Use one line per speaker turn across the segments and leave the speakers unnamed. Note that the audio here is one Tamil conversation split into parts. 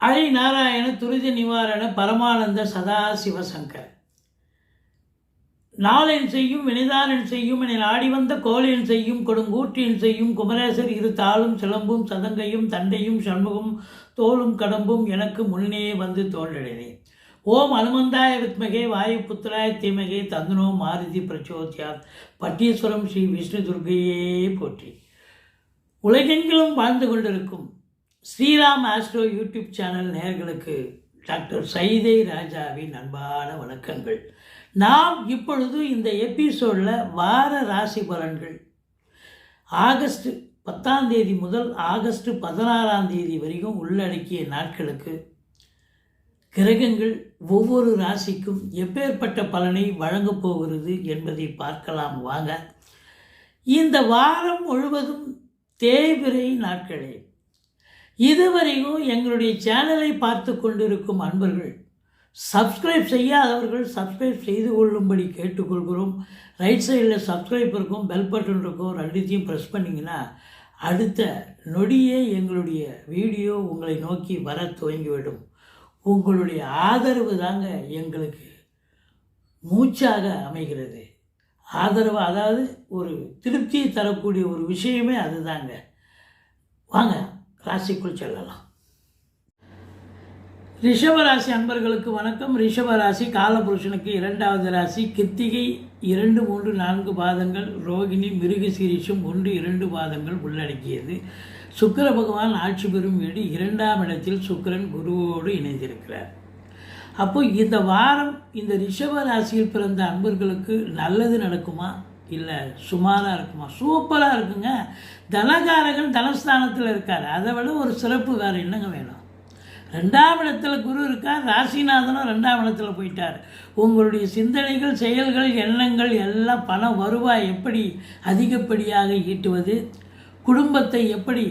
அழி நாராயண துரித நிவாரண பரமானந்த சதா சிவசங்கர் நாளென் செய்யும் வினைதானன் செய்யும் என ஆடி வந்த கோலென் செய்யும் கொடுங்கூற்றின் செய்யும் குமரேசர் இரு தாளும் சிலம்பும் சதங்கையும் தண்டையும் சண்முகம் தோளும் கடம்பும் எனக்கு முன்னே வந்து தோன்றடைனேன் ஓம் அனுமந்தாய வித்மகே வாயு புத்திராய தீமகே தந்தனோ மாருதி பிரச்சோத்யாத். பட்டீஸ்வரம் ஸ்ரீ விஷ்ணு துர்கையே போற்றி. உலகெங்கிலும் வாழ்ந்து கொண்டிருக்கும் ஸ்ரீராம் ஆஸ்ட்ரோ யூடியூப் சேனல் நேர்களுக்கு டாக்டர் சைதை ராஜாவின் அன்பான வணக்கங்கள். நாம் இப்பொழுது இந்த எபிசோடில் வார ராசி பலன்கள். ஆகஸ்ட் பத்தாம் தேதி முதல் ஆகஸ்ட் பதினாறாம் தேதி வரைக்கும் உள்ளடக்கிய நாட்களுக்கு கிரகங்கள் ஒவ்வொரு ராசிக்கும் எப்பேற்பட்ட பலனை வழங்கப் போகிறது என்பதை பார்க்கலாம் வாங்க. இந்த வாரம் முழுவதும் தேய்பிரை நாட்களே. இதுவரையும் எங்களுடைய சேனலை பார்த்து கொண்டிருக்கும் அன்பர்கள் சப்ஸ்கிரைப் செய்யாதவர்கள் சப்ஸ்கிரைப் செய்து கொள்ளும்படி கேட்டுக்கொள்கிறோம். ரைட் சைடில் சப்ஸ்கிரைப் இருக்கும் பெல் பட்டன் இருக்கும் ரெண்டுத்தையும் ப்ரெஸ் பண்ணிங்கன்னா அடுத்த நொடியே எங்களுடைய வீடியோ உங்களை நோக்கி வர துவங்கிவிடும். உங்களுடைய ஆதரவு தாங்க எங்களுக்கு மூச்சாக அமைகிறது. ஆதரவு அதாவது ஒரு திருப்தியை தரக்கூடிய ஒரு விஷயமே அதுதாங்க. வாங்க. ராசிக்குள் செல்லலாம். ரிஷபராசி அன்பர்களுக்கு வணக்கம். ரிஷபராசி காலபுருஷனுக்கு இரண்டாவது ராசி. கித்திகை இரண்டு மூன்று நான்கு பாதங்கள் ரோகிணி மிருகசீரிஷம் ஒன்று இரண்டு பாதங்கள் உள்ளடக்கியது. சுக்கிர பகவான் ஆட்சி பெறும் வீடு இரண்டாம் இடத்தில் சுக்கரன் குருவோடு இணைந்திருக்கிறார். அப்போ இந்த வாரம் இந்த ரிஷப ராசியில் பிறந்த அன்பர்களுக்கு நல்லது நடக்குமா? இல்லை சுமாராக இருக்குமா? சூப்பராக இருக்குங்க. தனகாரகன் தனஸ்தானத்தில் இருக்கார். அதை விட ஒரு சிறப்பு வேறு என்னங்க வேணும்? ரெண்டாம் இடத்துல குரு இருக்கார் ராசிநாதனும் ரெண்டாம் இடத்துல போயிட்டார். உங்களுடைய சிந்தனைகள் செயல்கள் எண்ணங்கள் எல்லாம் பணம் வருவாய் எப்படி அதிகப்படியாக ஈட்டுவது? குடும்பத்தை எப்படி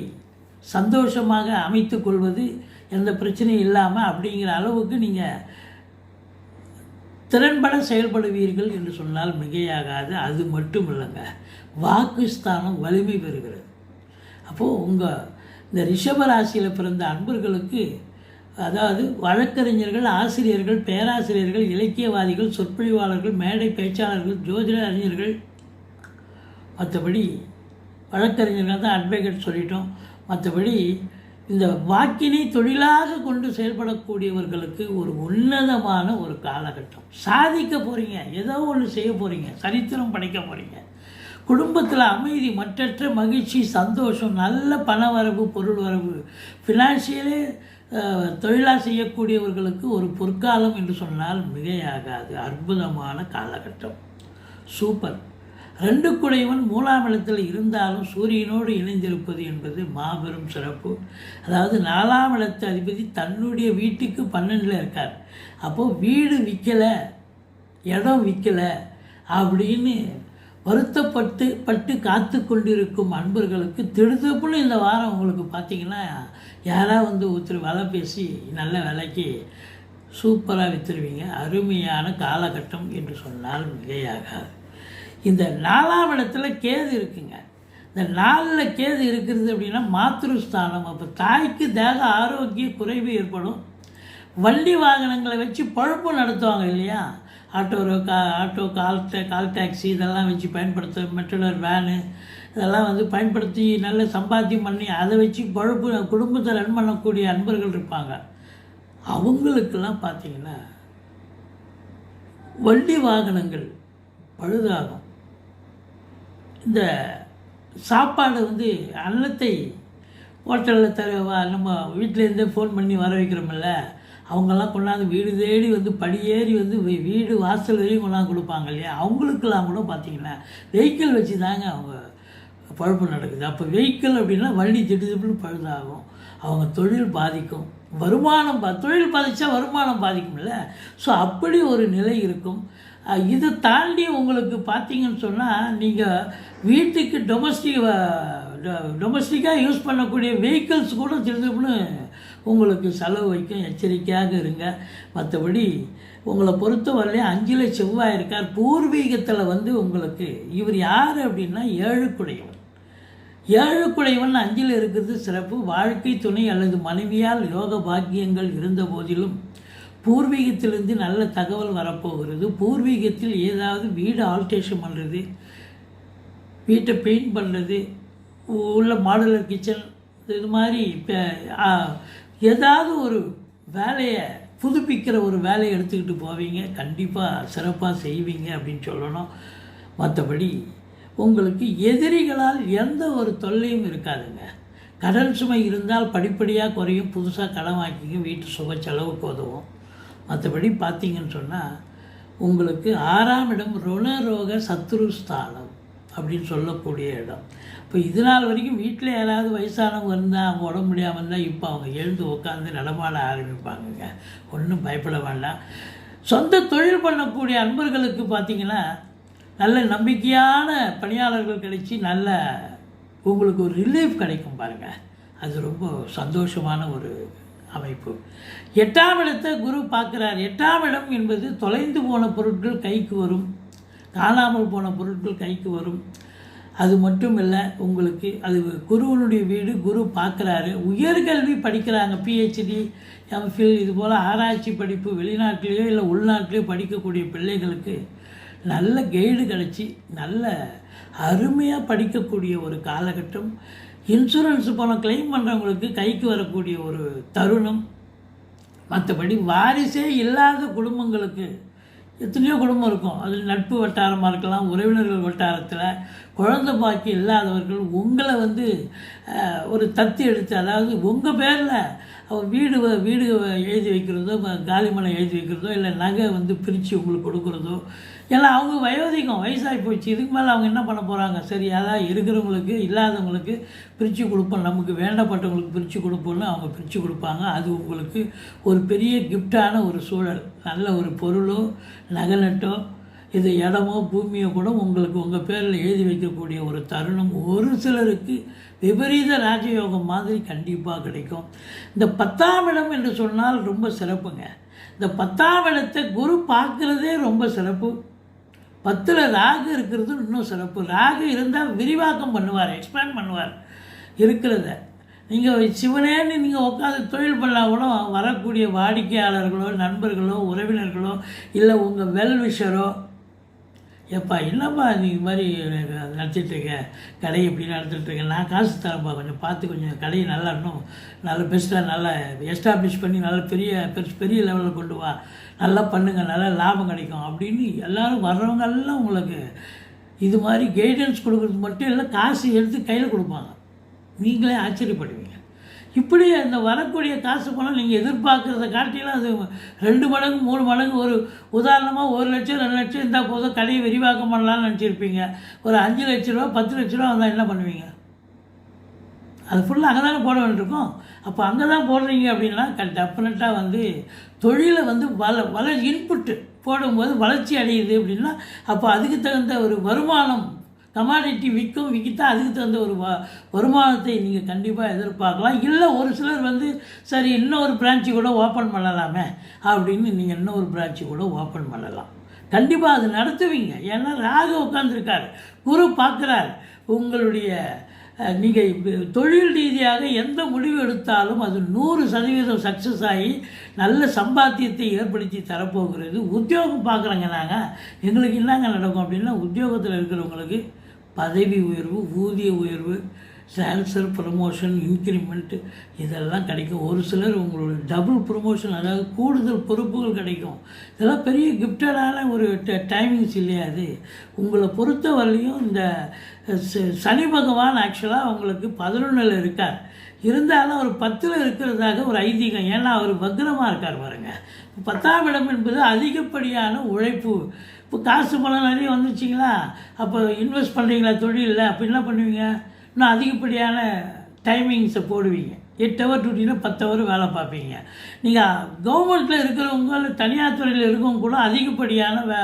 சந்தோஷமாக அமைத்து கொள்வது? எந்த பிரச்சனையும் இல்லாமல் அப்படிங்கிற அளவுக்கு நீங்கள் திறன்பட செயல்படுவீர்கள் என்று சொன்னால் மிகையாகாது. அது மட்டும் இல்லைங்க வாக்குஸ்தானம் வலிமை பெறுகிறது. அப்போது உங்கள் இந்த ரிஷபராசியில் பிறந்த அன்பர்களுக்கு அதாவது வழக்கறிஞர்கள் ஆசிரியர்கள் பேராசிரியர்கள் இலக்கியவாதிகள் சொற்பொழிவாளர்கள் மேடை பேச்சாளர்கள் ஜோதிட அறிஞர்கள் மற்றபடி வழக்கறிஞர்கள் தான் அட்வொகேட் சொல்லிட்டோம். மற்றபடி இந்த வாக்கினை தொழிலாக கொண்டு செயல்படக்கூடியவர்களுக்கு ஒரு உன்னதமான ஒரு காலகட்டம். சாதிக்க போகிறீங்க ஏதோ ஒன்று செய்ய போகிறீங்க சரித்திரம் படைக்க போகிறீங்க குடும்பத்தில் அமைதி மற்றற்ற மகிழ்ச்சி சந்தோஷம் நல்ல பண வரவு பொருள் வரவு ஃபினான்ஷியலே தொழிலாக செய்யக்கூடியவர்களுக்கு ஒரு பொற்காலம் என்று சொன்னால் மிகையாகாது. அற்புதமான காலகட்டம். சூப்பர். ரெண்டு குடைவன் மூலாம் இருந்தாலும் சூரியனோடு இணைந்திருப்பது என்பது மாபெரும் சிறப்பு. அதாவது நாலாம் இடத்து அதிபதி தன்னுடைய வீட்டுக்கு பன்னெண்டில் இருக்கார். அப்போது வீடு விற்கலை இடம் விற்கலை அப்படின்னு வருத்தப்பட்டு பட்டு காத்து கொண்டிருக்கும் அன்பர்களுக்கு திடுதப்புன்னு இந்த வாரம் உங்களுக்கு பார்த்தீங்கன்னா யாராவது வந்து ஒருத்தர் விலை பேசி நல்ல விலைக்கு சூப்பராக விற்றுருவீங்க அருமையான காலகட்டம் என்று சொன்னால் மிகையாகாது. இந்த நாலாம் இடத்துல கேது இருக்குங்க. இந்த நாலில் கேது இருக்கிறது அப்படின்னா மாத்ருஸ்தானம். அப்போ தாய்க்கு தேக ஆரோக்கிய குறைவு ஏற்படும். வண்டி வாகனங்களை வச்சு பழப்பு நடத்துவாங்க இல்லையா? ஆட்டோ கா ஆட்டோ கால் டே கால் டாக்ஸி இதெல்லாம் வச்சு பயன்படுத்த மெட்டலர் வேனு இதெல்லாம் வந்து பயன்படுத்தி நல்ல சம்பாத்தியம் பண்ணி அதை வச்சு பழப்பு குடும்பத்தை ரன் பண்ணக்கூடிய அன்பர்கள் இருப்பாங்க. அவங்களுக்கெல்லாம் பார்த்தீங்கன்னா வண்டி வாகனங்கள் பழுதாகும். இந்த சாப்பாடு வந்து அன்னத்தை ஹோட்டலில் தர நம்ம வீட்டிலேருந்தே ஃபோன் பண்ணி வர வைக்கிறோமில்ல அவங்கெல்லாம் கொண்டாந்து வீடு தேடி வந்து படியேறி வந்து வீடு வாசல் வரையும் கொண்டாந்து கொடுப்பாங்க இல்லையா? அவங்களுக்கெல்லாம் கூட பார்த்திங்கன்னா வெஹிக்கிள் வச்சு தாங்க அவங்க பழப்பு நடக்குது. அப்போ வெஹிக்கிள் அப்படின்னா வண்டி திட்டுன்னு பழுதாகும். அவங்க தொழில் பாதிக்கும். வருமானம் பா தொழில் பாதித்தா வருமானம் பாதிக்கும்ல. ஸோ அப்படி ஒரு நிலை இருக்கும். இதை தாண்டி உங்களுக்கு பார்த்தீங்கன்னு சொன்னால் நீங்கள் வீட்டுக்கு டொமஸ்டிக் டொமஸ்டிக்காக யூஸ் பண்ணக்கூடிய வெஹிக்கிள்ஸ் கூட திருந்தப்புன்னு உங்களுக்கு செலவு வைக்கும் எச்சரிக்கையாக இருங்க. மற்றபடி உங்களை பொறுத்தவரையிலே அஞ்சில் செவ்வாய் இருக்கார். பூர்வீகத்தில் வந்து உங்களுக்கு இவர் யார் அப்படின்னா ஏழுக்குடையவன் ஏழுக்குடையவன் அஞ்சில் இருக்கிறது சிறப்பு. வாழ்க்கை துணை அல்லது மனைவியால் யோக பாக்கியங்கள் இருந்த போதிலும் பூர்வீகத்திலிருந்து நல்ல தகவல் வரப்போகிறது. பூர்வீகத்தில் ஏதாவது வீடு ஆல்ட்ரேஷன் பண்ணுறது வீட்டை பெயிண்ட் பண்ணுறது உள்ள மாடுலர் கிச்சன் இது மாதிரி இப்போ ஏதாவது ஒரு வேலையை புதுப்பிக்கிற ஒரு வேலையை எடுத்துக்கிட்டு போவீங்க. கண்டிப்பாக சிறப்பாக செய்வீங்க அப்படின்னு சொல்லணும். மற்றபடி உங்களுக்கு எதிரிகளால் எந்த ஒரு தொல்லையும் இருக்காதுங்க. கடன் சுமை இருந்தால் படிப்படியாக குறையும். புதுசாக கடன் வாங்கிங்க வீட்டு சுக செலவுக்கு உதவும் மற்றபடி பார்த்தீங்கன்னு சொன்னால் உங்களுக்கு ஆறாம் இடம் ருணரோக சத்ரு ஸ்தானம் அப்படின்னு சொல்லக்கூடிய இடம். இப்போ இது நாள் வரைக்கும் வீட்டில் யாராவது வயசானவங்க இருந்தால் அவங்க உடம்பு முடியாமல் இருந்தால் இப்போ அவங்க எழுந்து உட்காந்து நடமாட ஆரம்பிப்பாங்கங்க. ஒன்றும் பயப்பட வேண்டாம். சொந்த தொழில் பண்ணக்கூடிய அன்பர்களுக்கு பார்த்திங்கன்னா நல்ல நம்பிக்கையான பணியாளர்கள் கிடைச்சி நல்ல உங்களுக்கு ஒரு ரிலீஃப் கிடைக்கும் பாருங்கள் அது ரொம்ப சந்தோஷமான ஒரு அமைப்பு. எட்டாம் இடத்தை குரு பார்க்குறார். எட்டாம் இடம் என்பது தொலைந்து போன பொருட்கள் கைக்கு வரும். காணாமல் போன பொருட்கள் கைக்கு வரும். அது மட்டும் இல்லை உங்களுக்கு அது குருவனுடைய வீடு குரு பார்க்குறாரு. உயர்கல்வி படிக்கிறாங்க பிஹெச்டி எம்ஃபில் இது போல் ஆராய்ச்சி படிப்பு வெளிநாட்டிலேயோ இல்லை உள்நாட்டிலேயோ படிக்கக்கூடிய பிள்ளைகளுக்கு நல்ல கைடு கிடச்சி நல்ல அருமையாக படிக்கக்கூடிய ஒரு காலகட்டம். இன்சூரன்ஸ் பணம் கிளைம் பண்ணுறவங்களுக்கு கைக்கு வரக்கூடிய ஒரு தருணம். மற்றபடி வாரிசே இல்லாத குடும்பங்களுக்கு எத்தனையோ குடும்பம் இருக்கும். அது நட்பு வட்டாரமாக இருக்கலாம் உறவினர்கள் வட்டாரத்தில் குழந்தை பாக்கி இல்லாதவர்கள் உங்களை வந்து ஒரு தத்தி எடுத்து அதாவது உங்கள் பேரில் அவன் வீடு வ- வீடு எழுதி வைக்கிறதோ காலிமலை காலிமனை எழுதி வைக்கிறதோ இல்லை நகை வந்து பிரித்து உங்களுக்கு கொடுக்குறதோ எல்லாம் அவங்க வயோதிகம் வயசாகி போச்சு. இதுக்கு மேலே அவங்க என்ன பண்ண போகிறாங்க சரி அதான் இருக்கிறவங்களுக்கு இல்லாதவங்களுக்கு பிரித்து கொடுப்போம். நமக்கு வேண்டப்பட்டவங்களுக்கு பிரித்து கொடுப்போம்னு அவங்க பிரித்து கொடுப்பாங்க. அது உங்களுக்கு ஒரு பெரிய கிஃப்டான ஒரு சூழல். நல்ல ஒரு பொருளோ நகலட்டோ இது இடமோ பூமியோ கூட உங்களுக்கு உங்கள் பேரில் எழுதி வைக்கக்கூடிய ஒரு தருணம் ஒரு சிலருக்கு விபரீத ராஜயோகம் மாதிரி கண்டிப்பாக கிடைக்கும். இந்த பத்தாம் இடம் என்று சொன்னால் ரொம்ப சிறப்புங்க. இந்த பத்தாம் இடத்தை குரு பார்க்குறதே ரொம்ப சிறப்பு. பத்தில் ராகு இருக்கிறது இன்னும் சிறப்பு. ராகு இருந்தால் விரிவாக்கம் பண்ணுவார் எக்ஸ்பேண்ட் பண்ணுவார் இருக்கிறத. நீங்கள் சிவனேன்னு நீங்கள் உட்காந்து தொழில் பண்ணால் கூட வரக்கூடிய வாடிக்கையாளர்களோ நண்பர்களோ உறவினர்களோ இல்லை உங்கள் வெல்விஷரோ ஏப்பா என்னப்பா நீ இது மாதிரி நடத்திட்டு இருக்க? கடையை இப்படி நடத்திட்டுருக்க நான் காசு தரேன்ப்பா கொஞ்சம் பார்த்து கொஞ்சம் கடையை நல்லா இன்னும் நல்ல பெஸ்ட்டாக நல்லா எஸ்டாப்ளிஷ் பண்ணி நல்ல பெரிய பெருசு பெரிய லெவலில் கொண்டு வா. நல்லா பண்ணுங்கள் நல்லா லாபம் கிடைக்கும் அப்படின்னு எல்லோரும் வர்றவங்க எல்லாம் உங்களுக்கு இது மாதிரி கைடன்ஸ் கொடுக்குறது மட்டும் இல்லை காசு எடுத்து கையில் கொடுப்பாங்க. நீங்களே ஆச்சரியப்படுவீங்க. இப்படி அந்த வரக்கூடிய காசு பணம் நீங்கள் எதிர்பார்க்குறத காட்டிலும் அது ரெண்டு மடங்கு மூணு மடங்கு ஒரு உதாரணமாக ஒரு லட்சம் ரெண்டு லட்சம் இருந்தால் போதும் கடையை விரிவாக்கம் பண்ணலாம்னு நினச்சிருப்பீங்க. ஒரு அஞ்சு லட்ச ரூபா பத்து லட்ச ரூபா வந்தால் என்ன பண்ணுவீங்க? அது ஃபுல்லாக அங்கே தானே போட வேண்டியிருக்கும். அப்போ அங்கே தான் போடுறீங்க அப்படின்னா க டெஃபினட்டாக வந்து தொழிலை வந்து வள வள இன்புட்டு போடும்போது வளர்ச்சி அடையுது அப்படின்னா அப்போ அதுக்கு தகுந்த ஒரு வருமானம் கமாடிட்டி விற்கும் விற்கித்தா அதுக்கு தகுந்த ஒரு வ வருமானத்தை நீங்கள் கண்டிப்பாக எதிர்பார்க்கலாம். இல்லை ஒரு சிலர் வந்து சரி இன்னொரு பிரான்ச்சு கூட ஓப்பன் பண்ணலாமே அப்படின்னு நீங்கள் இன்னொரு பிரான்ச்சு கூட ஓப்பன் பண்ணலாம். கண்டிப்பாக அது நடத்துவீங்க. ஏன்னா ராகு உட்காந்துருக்கார் குரு பார்க்குறார். உங்களுடைய நீங்கள் தொழில் ரீதியாக எந்த முடிவு எடுத்தாலும் அது நூறு சதவீதம் சக்ஸஸ் ஆகி நல்ல சம்பாத்தியத்தை ஏற்படுத்தி தரப்போகிறது. உத்தியோகம் பார்க்குறேங்க நாங்கள் எங்களுக்கு என்னங்க நடக்கும் அப்படின்னா உத்தியோகத்தில் இருக்கிறவங்களுக்கு பதவி உயர்வு ஊதிய உயர்வு ட்ரான்ஸ்ஃபர் ப்ரமோஷன் இன்க்ரிமெண்ட்டு இதெல்லாம் கிடைக்கும். ஒரு சிலர் உங்களோட டபுள் ப்ரொமோஷன் அதாவது கூடுதல் பொறுப்புகள் கிடைக்கும். இதெல்லாம் பெரிய கிஃப்டடான ஒரு டைமிங்ஸ் இல்லையா அது? உங்களை பொறுத்த வரலையும் இந்த சனி பகவான் ஆக்சுவலாக உங்களுக்கு பதினொன்றில் இருக்கார். இருந்தாலும் ஒரு பத்தில் இருக்கிறதாக ஒரு ஐதீகம். ஏன்னா அவர் பத்திரமாக இருக்கார் பாருங்கள் பத்தாம் இடம் என்பது அதிகப்படியான உழைப்பு. இப்போ காசு பணம் நிறைய வந்துச்சிங்களா? அப்போ இன்வெஸ்ட் பண்ணுறீங்களா தொழிலில்? அப்போ என்ன பண்ணுவீங்க? இன்னும் அதிகப்படியான டைமிங்ஸை போடுவீங்க. எட்டு ஹவர் டியூட்டினா பத்து ஹவர் வேலை பார்ப்பீங்க. நீங்கள் கவர்மெண்ட்டில் இருக்கிறவங்க தனியார் துறையில் இருக்கவங்க கூட அதிகப்படியான வே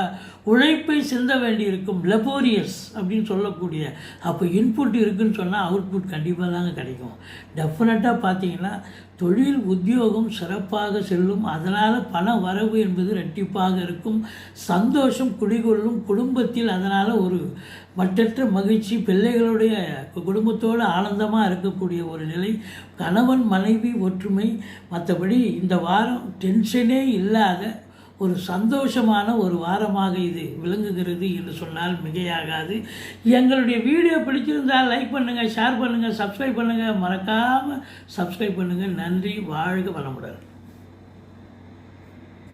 உழைப்பை சிந்த வேண்டியிருக்கும் லெபோரியஸ் அப்படின்னு சொல்லக்கூடிய அப்போ இன்புட் இருக்குன்னு சொன்னால் அவுட்புட் கண்டிப்பாக தாங்க கிடைக்கும். டெஃபினட்டாக பார்த்தீங்கன்னா தொழில் உத்தியோகம் சிறப்பாக செல்லும் அதனால் பண வரவு என்பது ரெட்டிப்பாக இருக்கும் சந்தோஷம் குடிகொள்ளும் குடும்பத்தில் அதனால் ஒரு மற்றற்ற மகிழ்ச்சி பிள்ளைகளுடைய குடும்பத்தோடு ஆனந்தமாக இருக்கக்கூடிய ஒரு நிலை கணவன் மனைவி ஒற்றுமை மற்றபடி இந்த வாரம் டென்ஷனே இல்லாத ஒரு சந்தோஷமான ஒரு வாரமாக இது விளங்குகிறது என்று சொன்னால் மிகையாகாது. எங்களுடைய வீடியோ பிடிச்சிருந்தால் லைக் பண்ணுங்கள் ஷேர் பண்ணுங்கள் சப்ஸ்கிரைப் பண்ணுங்கள் மறக்காமல் சப்ஸ்கிரைப் பண்ணுங்கள் நன்றி வாழ்க வளமுடன்.